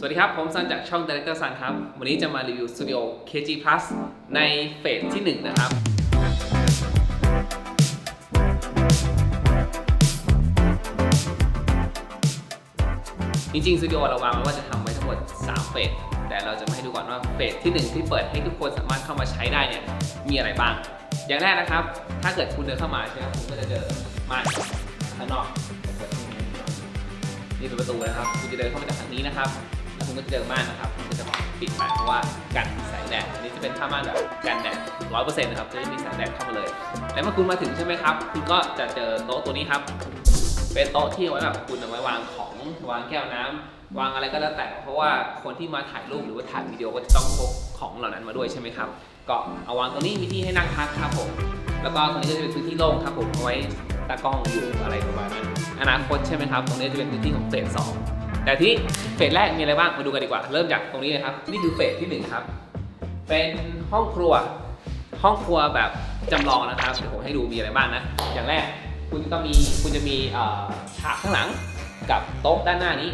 สวัสดีครับ ผมซันจากช่อง Director Sun ครับ วันนี้จะมารีวิวสตูดิโอ KG Plus ในเฟสที่ 1 นะครับ จริงๆสตูดิโอเราวางไว้ว่าจะทำไว้ทั้งหมด 3 เฟส แต่เราจะมาให้ดูก่อนว่าเฟสที่ 1 ที่เปิดให้ทุกคนสามารถเข้ามาใช้ได้เนี่ย มีอะไรบ้าง อย่างแรกนะครับ ถ้าเกิดคุณเดินเข้ามาใช่ไหมคุณก็จะเจอมาข้างนอกนี่เป็นประตูนะครับ คุณจะเดินเข้ามาจากทางนี้นะครับ คุณก็จะเจอม่านนะครับคุณก็จะปิดไปเพราะว่ากันแสงแดดอันนี้จะเป็นผ้าม่านแบบกันแดดร้อยเปอร์เซ็นต์นะครับจะไม่มีแสงแดดเข้ามาเลย แล้วเมื่อคุณมาถึงใช่ไหมครับ คุณก็จะเจอโต๊ะตัวนี้ครับ เป็นโต๊ะที่เอาไว้แบบคุณเอาไว้วางของวางแก้วน้ำวางอะไรก็แล้วแต่ เพราะว่าคนที่มาถ่ายรูปหรือว่าถ่ายวิดีโอก็จะต้องพกของเหล่านั้นมาด้วยใช่ไหมครับก็เอาวางตรงนี้มีที่ให้นั่งพักครับผมแล้วก็ตรงนี้ก็จะเป็นพื้นที่โล่งครับผมเอาไว้ตากล้องอยู่อะไรประมาณนั้นอนาคตใช่ไหมครับ ตรงนี้จะเป็นพื้นที่ของเฟสสอง แต่ที่เฟสแรกมีอะไรบ้างมาดูกันดีกว่า เริ่มจากตรงนี้เลยครับ นี่คือเฟสที่หนึ่งครับ เป็นห้องครัว ห้องครัวแบบจำลองนะครับเดี๋ยวผมให้ดูมีอะไรบ้างนะ อย่างแรกคุณก็มีคุณจะมีฉากข้างหลังกับโต๊ะด้านหน้านี้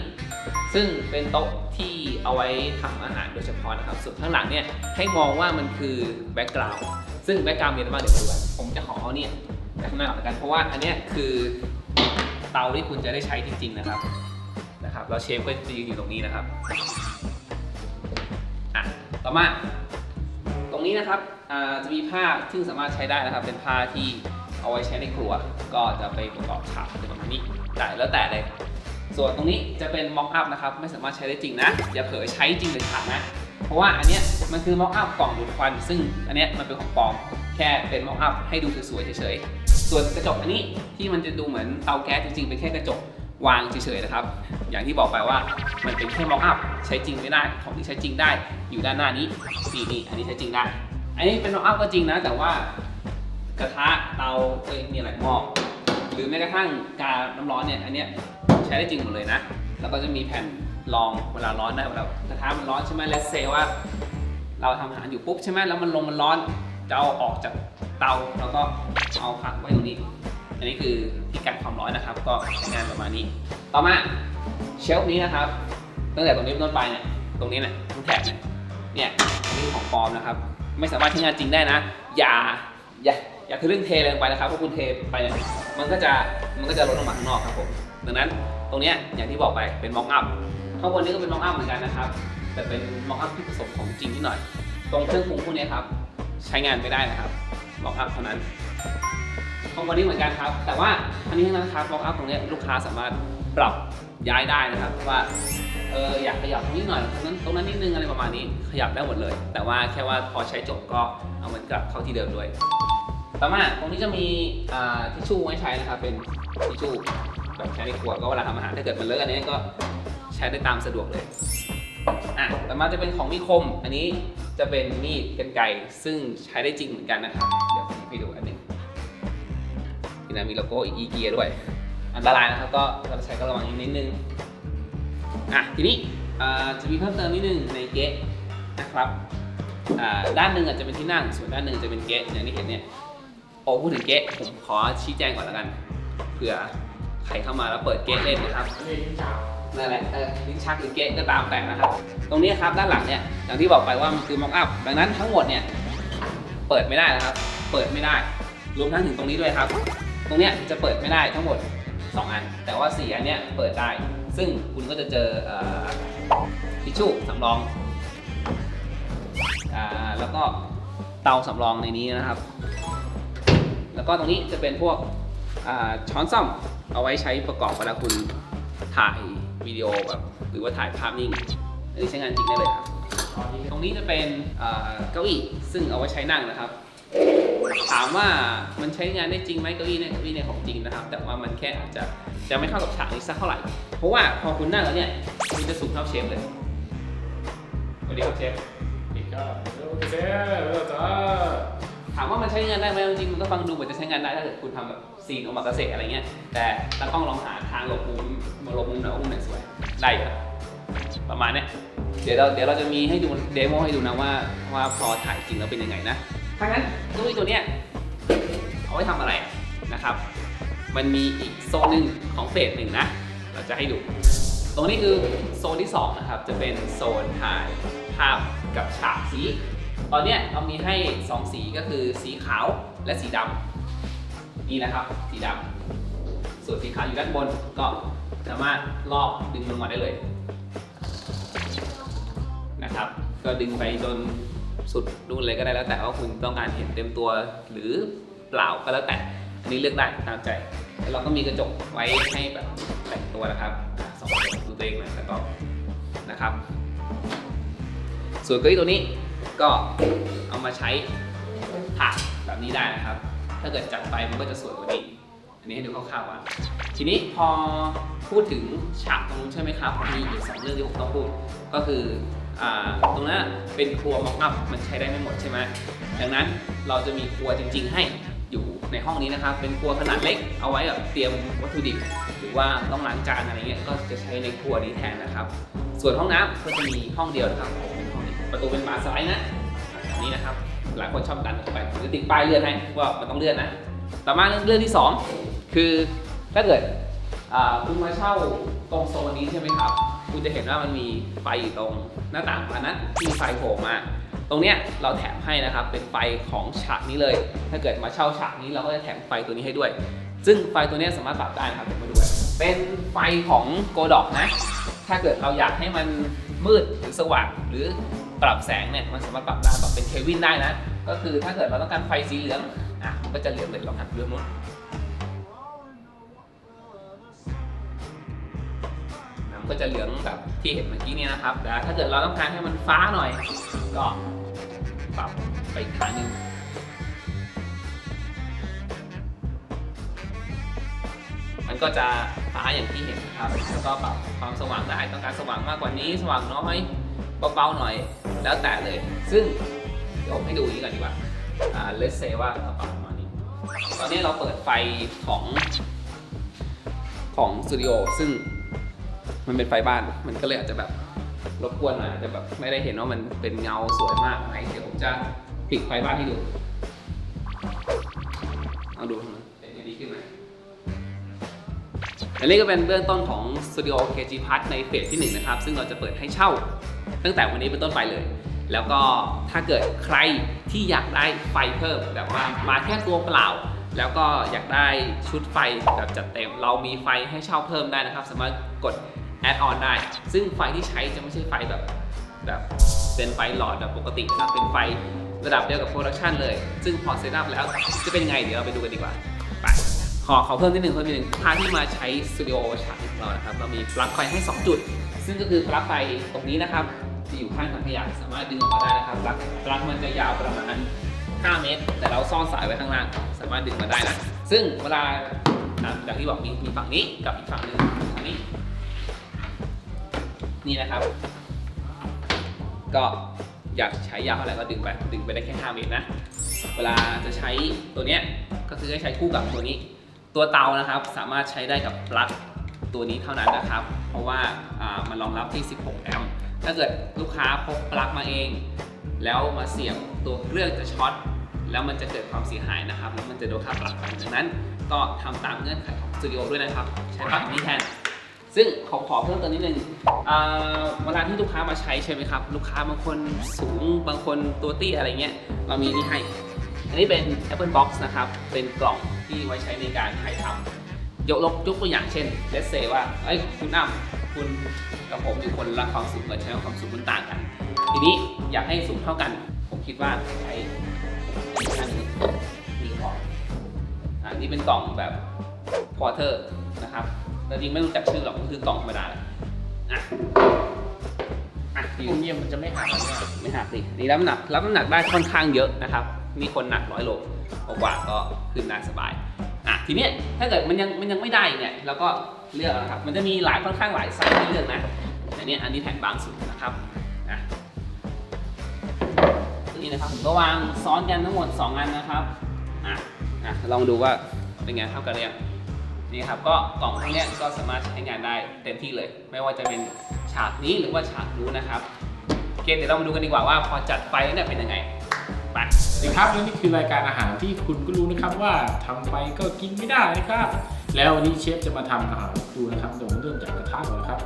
ซึ่งเป็นโต๊ะที่เอาไว้ทำอาหารโดยเฉพาะนะครับ ส่วนข้างหลังเนี่ยให้มองว่ามันคือแบ็กกราวด์ซึ่งแบ็กกราวด์มีอะไรบ้างเดี๋ยวมาดูกันผมจะขอเอาเนี่ยจากข้างหน้าก่อนกันเพราะว่าอันเนี้ยคือเตาที่คุณจะได้ใช้จริงๆนะครับ นะครับแล้วเชฟก็จะยืนอยู่ตรงนี้นะครับอะต่อมา ตรงนี้นะครับจะมีผ้าซึ่งสามารถใช้ได้นะครับ เป็นผ้าที่เอาไว้ใช้ในครัว ก็จะไปประกอบฉากเป็นประมาณนี้ได้แล้วแต่เลย ส่วนตรงนี้จะเป็นม็อกอัพนะครับ ไม่สามารถใช้ได้จริงนะ อย่าเผลอใช้จริงเลยขาดนะ เพราะว่าอันเนี้ยมันคือม็อกอัพกล่องดูดควัน ซึ่งอันเนี้ยมันเป็นของปลอม แค่เป็นม็อกอัพให้ดูสวยๆเฉยๆ ส่วนกระจกอันนี้ที่มันจะดูเหมือนเตาแก๊สจริงๆ เป็นแค่กระจกวางเฉยๆนะครับ อย่างที่บอกไปว่ามันเป็นแค่มอกอัพใช้จริงไม่ได้ของที่ใช้จริงได้อยู่ด้านหน้านี้นี่นี่อันนี้ใช้จริงได้ อันนี้เป็นมอกอัพก็จริงนะ แต่ว่ากระทะเตาเอ้ยมีอะไรหม้อหรือแม้กระทั่งการน้ำร้อนเนี่ยอันเนี้ยใช้ได้จริงหมดเลยนะ แล้วก็จะมีแผ่นรองเวลาร้อนได้เวลากระทะมันร้อนใช่ไหมเลสเซว่า เราทำอาหารอยู่ปุ๊บใช่ไหมแล้วมันลงมันร้อนจะเอาออกจากเตาแล้วก็เอาพักไว้ตรงนี้ อันนี้คือที่กันความร้อนนะครับ ก็ใช้งานประมาณนี้ ต่อมา เชลฟ์นี้นะครับ ตั้งแต่ตรงนี้เป็นต้นไปเนี่ย ตรงนี้เนี่ยทั้งแถบเนี่ย เนี่ยอันนี้ของปลอมนะครับ ไม่สามารถใช้งานจริงได้นะ อย่า อย่า อย่าทะลึ่งเทแรงไปนะครับ เพราะคุณเทไปเนี่ย มันก็จะ มันก็จะลดลงมาข้างนอกครับผม ดังนั้นตรงเนี้ยอย่างที่บอกไปเป็นม็อกอัพ ข้างบนนี้ก็เป็นม็อกอัพเหมือนกันนะครับ แต่เป็นม็อกอัพที่ผสมของจริงนิดหน่อย ตรงเครื่องปรุงพวกนี้ครับใช้งานไม่ได้นะครับม็อกอัพเท่านั้นข้างบนนี้เหมือนกันครับ แต่ว่าอันนี้นะครับม็อกอัพตรงนี้ลูกค้าสามารถปรับ ย้ายได้นะครับว่าเอออยากขยับนี้หน่อยตรงนั้นตรงนั้นนิดนึงอะไรประมาณนี้ขยับได้หมดเลย แต่ว่าแค่ว่าพอใช้จบก็เอามันกลับเข้าที่เดิมด้วยต่อมาตรงนี้จะมีทิชชู่ไว้ใช้นะครับเป็นทิชชู่แบบใช้ในครัวก็เวลาทำอาหารถ้าเกิดมันเลอะอันนี้ก็ใช้ได้ตามสะดวกเลยอะต่อมาจะเป็นของมีคม อันนี้จะเป็นมีดกันไกรซึ่งใช้ได้จริงเหมือนกันนะครับ เดี๋ยวผมให้ดูอันหนึงนี่นะมีโลโก้อีเกียด้วย อันตรายนะครับก็เราใช้ก็ระวังนิดนึงอะทีนี้จะมีเพิ่มเติมนิดนึงในเก๊ะนะครับด้านหนึ่งอาจจะเป็นที่นั่ง ส่วนด้านหนึ่งจะเป็นเก๊ะอย่างที่เห็นเนี่ยโอ้พูดถึงเก๊ะผมขอชี้แจงก่อนแล้วกันเผื่อใครเข้ามาแล้วเปิดเก๊ะเล่นนะครับนั่นแหละเออลิ้นชักหรือเก๊ะก็ตามแต่นะครับ ตรงนี้ครับด้านหลังเนี่ยอย่างที่บอกไปว่ามันคือม็อกอัพดังนั้นทั้งหมดเนี่ยเปิดไม่ได้นะครับ เปิดไม่ได้ รวมทั้งถึงตรงนี้ด้วยครับ ตรงเนี้ยจะเปิดไม่ได้ทั้งหมด 2 อัน แต่ว่า 4 อันเนี้ยเปิดได้ ซึ่งคุณก็จะเจอทิชชู่สำรองอ่าแล้วก็เตาสำรองในนี้นะครับ แล้วก็ตรงนี้จะเป็นพวกช้อนซ่อมเอาไว้ใช้ประกอบเวลาคุณถ่ายวิดีโอแบบหรือว่าถ่ายภาพนิ่งอันนี้ใช้งานจริงได้เลยครับ ตรงนี้จะเป็นเก้าอี้ซึ่งเอาไว้ใช้นั่งนะครับ ถามว่ามันใช้งานได้จริงไหมเก้าอี้เนี่ยเก้าอี้เนี่ยของจริงนะครับ แต่ว่ามันแค่อาจจะจะไม่เข้ากับฉากนี้สักเท่าไหร่ เพราะว่าพอคุณนั่งแล้วเนี่ยคุณจะสูงเท่าเชฟเลยสวัสดีครับเชฟถามว่ามันใช้งานได้ไหมจริงๆมันก็ฟังดูเหมือนจะใช้งานได้ถ้าเกิดคุณทำแบบซีนออกมากาเกษตรอะไรเงี้ย แต่ตากล้องลองหาทางหลบมุมมาหลบมุมไหนว่ามุมไหนสวยได้อยู่ครับประมาณเนี้ยเดี๋ยวเราเดี๋ยวเราจะมีให้ดูเดโมให้ดูนะว่าว่าพอถ่ายจริงแล้วเป็นยังไงนะ ถ้างั้นเก้าอี้ตัวเนี้ยเอาไว้ทำอะไรนะครับ มันมีอีกโซนหนึ่งของเฟสหนึ่งนะ เราจะให้ดู ตรงนี้คือโซนที่2นะครับ จะเป็นโซนถ่ายภาพกับฉากสี ตอนเนี้ยเรามีให้ 2 สีก็คือสีขาวและสีดำนี่นะครับ สีดำส่วนสีขาวอยู่ด้านบนก็สามารถลอกดึงลงมาได้เลยนะครับ ก็ดึงไปจน สุดนู่นเลยก็ได้แล้วแต่ว่าคุณต้องการเห็นเต็มตัวหรือเปล่าก็แล้วแต่อันนี้เลือกได้ตามใจแล้วเราก็มีกระจกไว้ให้แบบแต่งตัวนะครับสองดูตัวเองหน่อยแล้วก็นะครับ ส่วนเก้าอี้ตัวนี้ก็เอามาใช้ถ่ายแบบนี้ได้นะครับ ถ้าเกิดจัดไปมันก็จะสวยกว่านี้ อันนี้ให้ดูคร่าวๆว่าทีนี้พอพูดถึงฉากตรงนู้นใช่ไหมครับ มีอีกสองเรื่องที่ผมต้องพูด ก็คือ ตรงนั้นเป็นครัวม็อกอัพมันใช้ได้ไม่หมดใช่ไหมดังนั้นเราจะมีครัวจริง ๆ ให้อยู่ในห้องนี้นะครับ เป็นครัวขนาดเล็กเอาไว้แบบเตรียมวัตถุดิบ หรือว่าต้องล้างจานอะไรเงี้ยก็จะใช้ในครัวนี้แทนนะครับ ส่วนห้องน้ำก็จะมีห้องเดียวนะครับเป็นห้องนี้ประตูเป็นบานสไลด์นะแบบนี้นะครับหลายคนชอบดันออกไปหรือติดป้ายเลื่อนให้ว่ามันต้องเลื่อนนะต่อมาเรื่องที่ 2 คือถ้าเกิดคุณมาเช่าตรงโซนนี้ใช่ไหมครับ คุณจะเห็นว่ามันมีไฟอยู่ตรงหน้าต่างบานนั้นที่มีไฟโผล่มาตรงเนี้ยเราแถมให้นะครับเป็นไฟของฉากนี้เลย ถ้าเกิดมาเช่าฉากนี้เราก็จะแถมไฟตัวนี้ให้ด้วย ซึ่งไฟตัวนี้สามารถปรับได้นะครับเดี๋ยวมาดูเป็นไฟของโกดอกนะ ถ้าเกิดเราอยากให้มันมืดหรือสว่างหรือปรับแสงเนี่ยมันสามารถปรับได้ปรับเป็นเควินได้นะ ก็คือถ้าเกิดเราต้องการไฟสีเหลืองอะก็จะเหลืองเลยลองหันเรื่องนู้น ก็จะเหลืองแบบที่เห็นเมื่อกี้นี่ยนะครับแต่ถ้าเกิดเราต้องการให้มันฟ้าหน่อย ก็ปรับไปอีกทางหนึงมันก็จะฟ้าอย่างที่เห็นนะครับ แล้วก็ปรับความสว่างได้ ต้องการสว่างมากกว่านี้ สว่างน้อยเบาๆหน่อย แล้วแต่เลย ซึ่งเดี๋ยวผมให้ดูนี้ก่อนดีกว่า อ่าเลสเซว่าเราปรับประมาณนี้ ตอนนี้เราเปิดไฟของของสตูดิโอซึ่ง มันเป็นไฟบ้าน มันก็เลยอาจจะแบบรบกวนหน่อยอาจจะแบบไม่ได้เห็นว่ามันเป็นเงาสวยมากไหมเดี๋ยวผมจะปิดไฟบ้านให้ดู เอาดูมันเป็นยังไงดีขึ้นไหมอันนี้ก็เป็นเบื้องต้นของ Studio KG Part ในเฟสที่1นะครับ ซึ่งเราจะเปิดให้เช่า ตั้งแต่วันนี้เป็นต้นไปเลย แล้วก็ถ้าเกิดใครที่อยากได้ไฟเพิ่มแบบว่ามาแค่ตัวเปล่า แล้วก็อยากได้ชุดไฟแบบจัดเต็ม เรามีไฟให้เช่าเพิ่มได้นะครับ สามารถกด add on ได้ ซึ่งไฟที่ใช้จะไม่ใช่ไฟแบบแบบเป็นไฟหลอดแบบปกตินะครับเป็นไฟระดับเดียวกับโปรดักชันเลย ซึ่งพอเซตอัพแล้วจะเป็นยังไงเดี๋ยวเราไปดูกันดีกว่า ไป ขอขอเพิ่มนิดนึงเพิ่มนิดนึงพาที่มาใช้สตูดิโอฉากของเรานะครับเรามีปลั๊กไฟให้ 2 จุด ซึ่งก็คือปลั๊กไฟตรงนี้นะครับที่อยู่ข้างถังขยะสามารถดึงออกมาได้นะครับปลั๊กปลั๊กมันจะยาวประมาณ5เมตร แต่เราซ่อนสายไว้ข้างล่าง สามารถดึงมาได้นะซึ่งเวลาอย่างที่บอกมีมีฝั่งนี้กับอีกฝั่งหนึ่ง นี่นะครับ ก็อยากใช้ยาวเท่าไหร่ก็ดึงไป ดึงไปได้แค่5เมตรนะ เวลาจะใช้ตัวเนี้ยก็คือให้ใช้คู่กับตัวนี้ ตัวเตานะครับสามารถใช้ได้กับปลั๊กตัวนี้เท่านั้นนะครับ เพราะว่ามันรองรับที่ 16 แอมป์ ถ้าเกิดลูกค้าพกปลั๊กมาเอง แล้วมาเสียบตัวเครื่องจะช็อตแล้วมันจะเกิดความเสียหายนะครับ แล้วมันจะโดนค่าปรับดังนั้น ก็ทำตามเงื่อนไขของสตูดิโอด้วยนะครับ ใช้ปลั๊กนี้แทน ซึ่งขอขอเพิ่มเติมนิดนึงอ่าเวลาที่ลูกค้ามาใช้ใช่ไหมครับ ลูกค้าบางคนสูงบางคนตัวเตี้ยอะไรเงี้ยเรามีนี่ให้ อันนี้เป็น Apple Box นะครับ เป็นกล่องที่ไว้ใช้ในการถ่ายทำยกลกยกตัวอย่างเช่น let's say ว่าเอ้คุณอ้ำคุณกับผมอยู่คนละความสูงกันใช้ความสูงมันต่างกัน ทีนี้อยากให้สูงเท่ากัน ผมคิดว่าใช้อันนี้นี่พออ่านี่เป็นกล่องแบบ quarter นะครับ แต่จริงไม่รู้จักชื่อหรอกมันคือกล่องธรรมดาแหละอะอะพที่วกนี้มันจะไม่หักเนี่ยไม่หักสินี่รับน้ำหนักรับน้ำหนักได้ค่อนข้างเยอะนะครับ มีคนหนักร้อยโลกว่าๆก็ขึ้นได้สบายอะทีเนี้ยถ้าเกิดมันยังมันยังไม่ได้อีกเนี่ยเราก็เลือกนะครับ มันจะมีหลายค่อนข้างหลายไซส์ให้เลือกนะแต่เนี้ยอันนี้แผ่นบางสุดนะครับอะนี่นะครับผมก็วางซ้อนกันทั้งหมด 2 อันนะครับอะอะลองดูว่าเป็นไงเท่ากันหรือยัง นี่ครับก็กล่องพวกเนี้ยก็สามารถใช้งานได้เต็มที่เลย ไม่ว่าจะเป็นฉากนี้หรือว่าฉากนู้นนะครับโอเคเดี๋ยวเรามาดูกันดีกว่าว่าพอจัดไฟแล้วเนี่ยเป็นยังไงไปสวัสดีครับและนี่คือรายการอาหารที่คุณก็รู้นะครับว่าทำไปก็กินไม่ได้นะครับแล้ววันนี้เชฟจะมาทำอาหารดูนะครับเดี๋ยวผมเริ่มจากกระทะก่อนนะครับ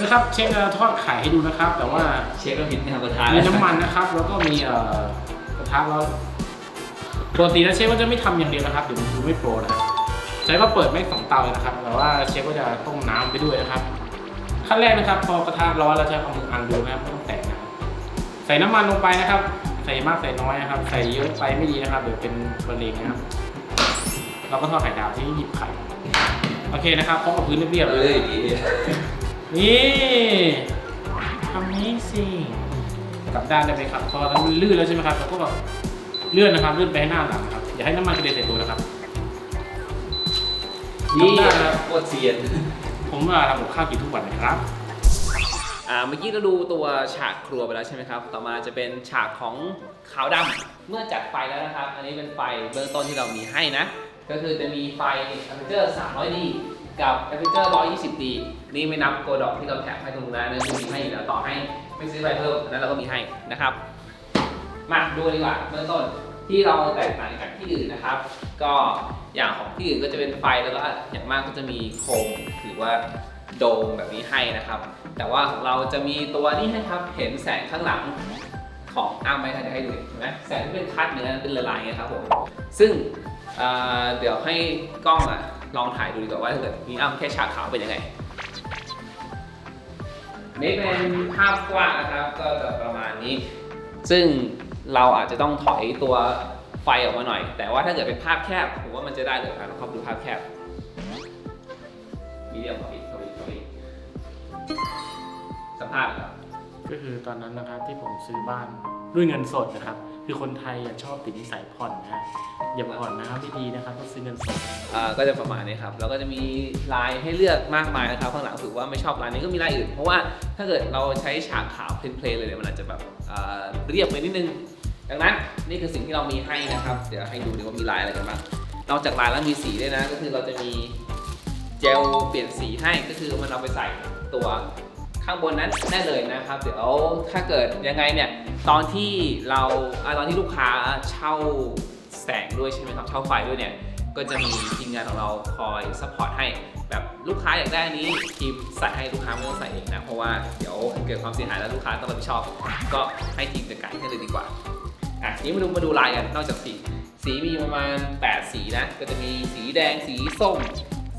นะครับเชฟจะทอดไข่ให้ดูนะครับ แต่ว่าเชฟก็ผิดไม่ทำกระทะมีน้ำมันนะครับ แล้วก็มีเอ่อกระทะแล้วปกติแล้วเชฟก็จะไม่ทำอย่างเดียวนะครับเดี๋ยวมันดูไม่โปรนะครับ ใช้ก็เปิดไม่สองเตาเลยนะครับแต่ว่าเชฟก็จะต้มน้ำไปด้วยนะครับ ขั้นแรกนะครับ พอกระทะร้อนเราจะเอามืออังดูนะครับไม่ต้องแตะนะใส่น้ำมันลงไปนะครับ ใส่มากใส่น้อยนะครับ ใส่เยอะไปไม่ดีนะครับเดี๋ยวเป็นมะเร็งนะครับ เราก็ทอดไข่ดาวที่หยิบไข่โอเคนะครับเคาะกับพื้นเรียบๆเลยนี่ Amazing กลับด้านได้ไหมครับพอแล้วมันลื่นแล้วใช่ไหมครับเราก็แบบเลื่อนนะครับเลื่อนไปให้หน้าหลังนะครับอย่าให้น้ำมันกระเด็นใส่ตัวนะครับ นี่กลับด้านนะครับโคตรเซียน ผมว่าทำกับข้าวกินทุกวันนะครับ อ่าเมื่อกี้เราดูตัวฉากครัวไปแล้วใช่ไหมครับ ต่อมาจะเป็นฉากของขาวดำเมื่อจัดไฟแล้วนะครับ อันนี้เป็นไฟเบื้องต้นที่เรามีให้นะ ก็คือจะมีไฟ Aperture 300D กับ Aperture 120D นี่ไม่นับโกดอกที่เราแถมให้ตรงนั้นนะคือมีให้อยู่แล้วต่อให้ไม่ซื้อไฟเพิ่มนั้นเราก็มีให้นะครับ มาดูกันดีกว่าเบื้องต้น ที่เราแตกต่างจากที่อื่นนะครับ ก็อย่างของที่อื่นก็จะเป็นไฟแล้วก็อย่างมากก็จะมีโคมหรือว่าโดมแบบนี้ให้นะครับ แต่ว่าของเราจะมีตัวนี้ให้ครับเห็นแสงข้างหลังของอ้ามไหมครับเดี๋ยวให้ดูเห็นไหมแสงที่เป็นคัดเนื้อเป็นละลายไงครับผมซึ่งเเดี๋ยวให้กล้องอะลองถ่ายดูดีกว่าว่าถ้าเกิดมีอ้ามแค่ฉากขาวเป็นยังไงนี่เป็นภาพกว้างนะครับก็จะประมาณนี้ ซึ่ง เราอาจจะต้องถอยตัวไฟออกมาหน่อย แต่ว่าถ้าเกิดเป็นภาพแคบผมว่ามันจะได้เลยครับเราเข้าไปดูภาพแคบมีเดียวเข้าไปอีกเข้าไปอีกเข้าไปอีกสภาพครับก็คือตอนนั้นนะครับที่ผมซื้อบ้านด้วยเงินสดนะครับ คือคนไทยอะชอบติดนิสัยผ่อนนะฮะอย่าผ่อนนะครับไม่ดีนะครับต้องซื้อเงินสด อ่าก็จะประมาณนี้ครับแล้วก็จะมีลายให้เลือกมากมายนะครับข้างหลังถือว่าไม่ชอบลายนี้ก็มีลายอื่น เพราะว่าถ้าเกิดเราใช้ฉากขาวเพลนๆเลยเนี่ยมันอาจจะแบบอ่าเรียบไปนิดนึง ดังนั้นนี่คือสิ่งที่เรามีให้นะครับ เดี๋ยวให้ดูดีว่ามีลายอะไรกันบ้าง นอกจากลายแล้วมีสีด้วยนะ ก็คือเราจะมีเจลเปลี่ยนสีให้ ก็คือมันเอาไปใส่ตัวข้างบนนั้นได้เลยนะครับ เดี๋ยวถ้าเกิดยังไงเนี่ย ตอนที่เราอ่าตอนที่ลูกค้าเช่าแสงด้วยใช่ไหมครับ เช่าไฟด้วยเนี่ย ก็จะมีทีมงานของเราคอยซัพพอร์ตให้ แบบลูกค้าอยากได้อันนี้ทีมใส่ให้ลูกค้าไม่ต้องใส่เองนะ เพราะว่าเดี๋ยวเกิดความเสียหายแล้วลูกค้าต้องรับผิดชอบ ก็ให้ทีมจัดการให้เลยดีกว่า อะนี้มาดูมาดูลายกันนอกจากสี สีมีประมาณ 8 สีนะ ก็จะมีสีแดงสีส้ม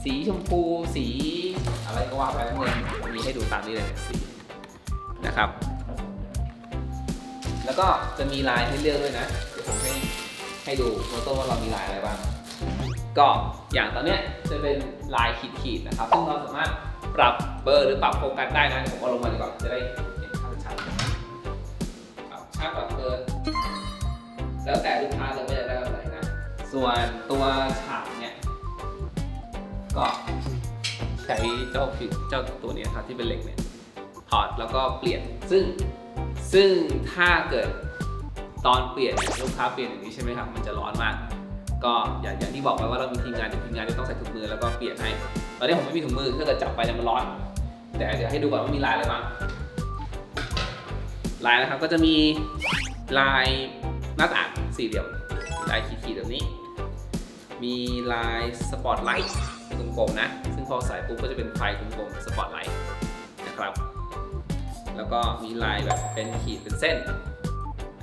สีชมพู สีอะไรก็ว่าไปทั้งหมดมีให้ดูตามนี้เลยสีนะครับ แล้วก็จะมีลายให้เลือกด้วยนะเดี๋ยวผมให้ให้ดูโฟโต้ว่าเรามีลายอะไรบ้างก็อย่างตอนเนี้ยจะเป็นลายขีดๆนะครับ ซึ่งเราสามารถปรับเบอร์หรือปรับโฟกัสได้นะผมเอาลงมาดีกว่าจะได้เห็นภาพชัดปรับชัดปรับเบอร์ แล้วแต่ลูกค้าเลยว่าจะได้แบบไหนนะ ส่วนตัวฉากเนี่ย ก็ใช้เจ้าฟิเจ้าตัวนี้ครับที่เป็นเหล็กเนี่ยถอดแล้วก็เปลี่ยน ซึ่งซึ่งถ้าเกิดตอนเปลี่ยนลูกค้าเปลี่ยนอย่างนี้ใช่ไหมครับ มันจะร้อนมาก ก็อย่างอย่างที่บอกไปว่าเรามีทีมงานทีมงานจะต้องใส่ถุงมือแล้วก็เปลี่ยนให้ ตอนนี้ผมไม่มีถุงมือถ้าเกิดจับไปเนี่ยมันร้อน แต่เดี๋ยวให้ดูก่อนว่ามีลายอะไรบ้าง ลายนะครับก็จะมีลายหน้าต่าง สี่เหลี่ยมลายขีดๆแบบนี้ มีลายสปอตไลท์กลมๆนะ ซึ่งพอใส่ปุ๊บก็จะเป็นไฟกลมๆสปอตไลท์นะครับ แล้วก็มีลายแบบเป็นขีดเป็นเส้น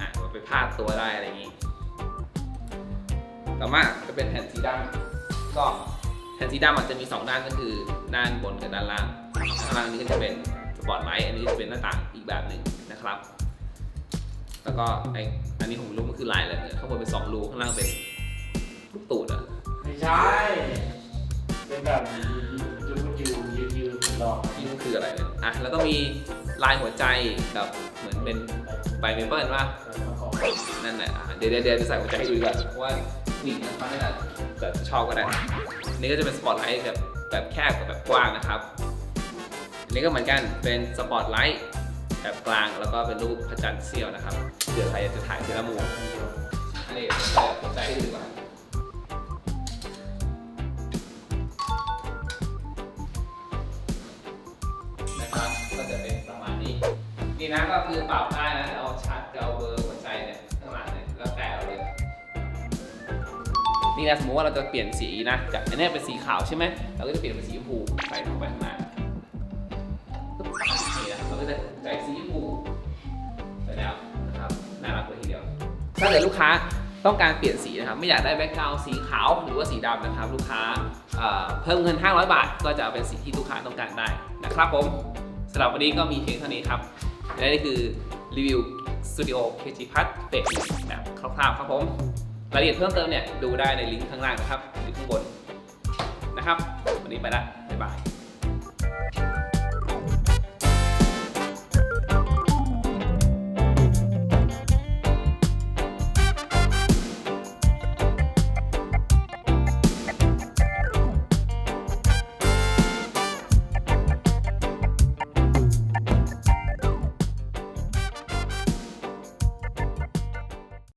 อะมันไปพาดตัวได้อะไรอย่างนี้ต่อมาจะเป็นแผ่นสีดำก็แผ่นสีดำมันจะมี 2 ด้านก็คือด้านบนกับด้านล่างด้านล่างนี้ก็จะเป็นสปอตไลท์อันนี้จะเป็นหน้าต่างอีกแบบหนึ่งนะครับ แล้วก็ไอ อันนี้ผมไม่รู้มันคือลายอะไรเนี่ยข้างบนเป็นสองรูข้างล่างเป็นลูกตูดอะไม่ใช่ เป็นแบบยืนยืนยืนยืนหลอกนี่มันคืออะไรเนี่ยอะแล้วก็มีลายหัวใจกับเหมือนเป็นใบเมเปิลว่านั่นแหละอะเดี๋ยวเดี๋ยวเดี๋ยวจะใส่หัวใจให้ดูกว่าเพราะว่าผู้หญิงนะฟังไม่ได้แต่ชอบก็ได้นี่ก็จะเป็นสปอตไลท์แบบแบบแคบกับแบบกว้างนะครับอันนี้ก็เหมือนกันเป็นสปอตไลท์แบบกลางแล้วก็เป็นรูปพระจันทร์เสี้ยวนะครับ เดี๋ยวใครจะถ่ายเซรามูนอันนี้ผมจะหัวใจให้ดูดีกว่านะครับ ก็จะเป็นประมาณนี้ นี่นะก็คือปรับได้นะ เอาชัดจะเอาเบอร์หัวใจเนี่ยข้างหลังเนี่ยแล้วแต่เราเลย นี่นะสมมติว่าเราจะเปลี่ยนสีนะ จากอันเนี้เป็นสีขาวใช่ไหม เราก็จะเปลี่ยนเป็นสีชมพูใส่ลงไปข้างหน้านี่ ถ้าเกิดลูกค้าต้องการเปลี่ยนสีนะครับ ไม่อยากได้แบ็กกราวสีขาวหรือว่าสีดำนะครับ ลูกค้าเเพิ่มเงิน 500 บาท ก็จะเอาเป็นสีที่ลูกค้าต้องการได้นะครับผมสำหรับวันนี้ก็มีเพียงเท่านี้ครับและนี่คือรีวิวสตูดิโอเคจิพัทเฟสแบบคร่าวๆครับผมรายละเอียดเพิ่มเติมเนี่ยดูได้ในลิงก์ข้างล่างนะครับหรือข้างบนนะครับ วันนี้ไปละบ๊ายบาย